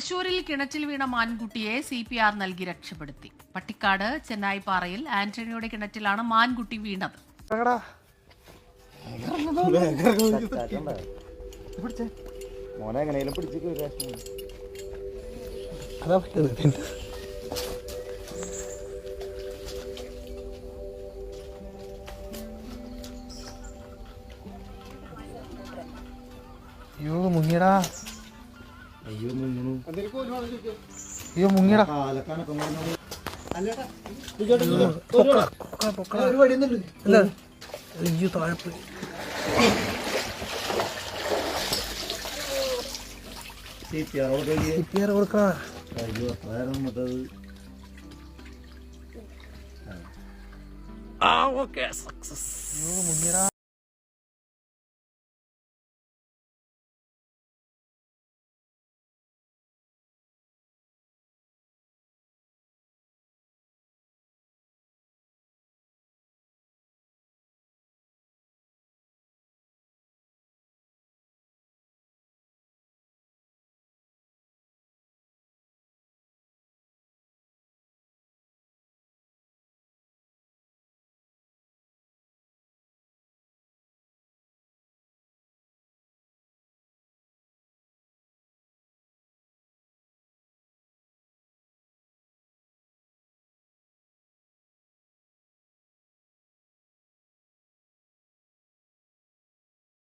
തൃശൂരിൽ കിണറ്റിൽ വീണ മാൻകുട്ടിയെ സി പി ആർ നൽകി രക്ഷപ്പെടുത്തി. പട്ടിക്കാട് ചെന്നായിപ്പാറയിൽ ആന്റണിയുടെ കിണറ്റിലാണ് മാൻകുട്ടി വീണത്. യോ അയ്യോ മുങ്ങിയടാ. അയ്യോ നിന്നു അയ്യോ താഴെ പോയി. സിപ്പിആർ കൊടുക്കണ അയ്യോ